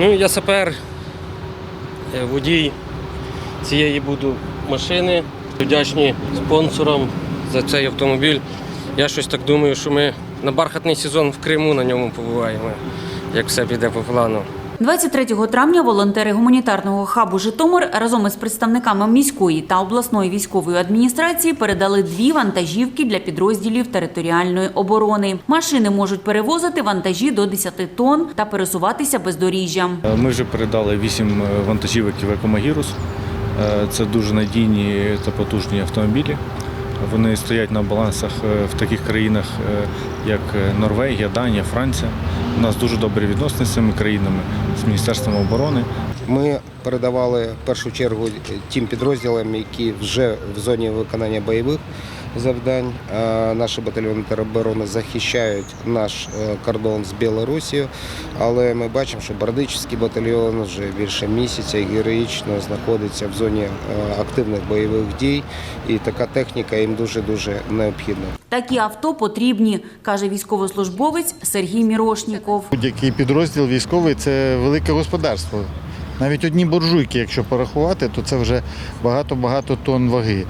Ну, я сапер, е, водій цієї буду машини. Вдячні спонсорам за цей автомобіль. Я щось так думаю, що ми на бархатний сезон в Криму на ньому побуваємо, як все піде по плану. 23 травня волонтери гуманітарного хабу Житомир разом із представниками міської та обласної військової адміністрації передали дві вантажівки для підрозділів територіальної оборони. Машини можуть перевозити вантажі до 10 тонн та пересуватися бездоріжжям. Е, Ми вже передали вісім е, вантажівок Екомагірус. Е, Це дуже надійні та потужні автомобілі. Вони стоять на балансах е, в таких країнах, е, як е, Норвегія, Данія, Франція. У нас дуже добрі відносини з цими країнами, з Міністерством оборони. Ми передавали в першу чергу тим підрозділам, які вже в зоні виконання бойових завдань. Наші батальйони тероборони захищають наш е, кордон з Білорусією, але ми бачимо, що Бардичівський батальйон вже більше місяця героїчно знаходиться в зоні е, активних бойових дій, і така техніка їм дуже дуже необхідна. Такі авто потрібні, каже військовослужбовець Сергій Мірошніков. Будь-який підрозділ військовий це велике господарство. Навіть одні буржуйки, якщо порахувати, то це вже багато-багато тонн ваги.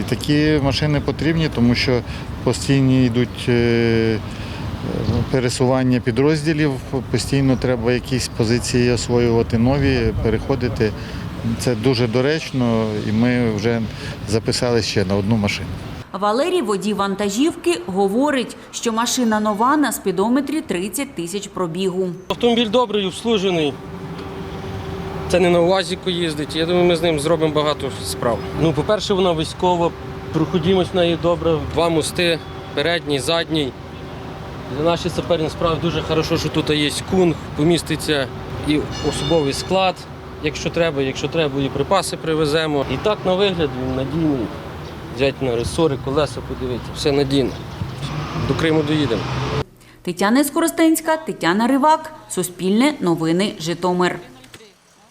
І такі машини потрібні, тому що постійні йдуть е, пересування підрозділів, постійно треба якісь позиції освоювати нові, переходити. Це дуже доречно, і ми вже записали ще на одну машину. Валерій, водій вантажівки, говорить, що машина нова на спідометрі 30 тисяч пробігу. Автомобіль добрий, обслужений. Це не на УАЗіку їздить. Я думаю, ми з ним зробимо багато справ. Ну, по-перше, вона військова, проходимость в неї добра, два мости, передній, задній. Для нашої саперні справи дуже добре, що тут є кунг, поміститься і особовий склад, якщо треба, якщо треба, і припаси привеземо. І так на вигляд він надійний. Взяти на ресори, колеса подивитися, все надійно. До Криму доїдемо. Тетяна Скоростенська, Тетяна Ривак, Суспільне новини Житомир.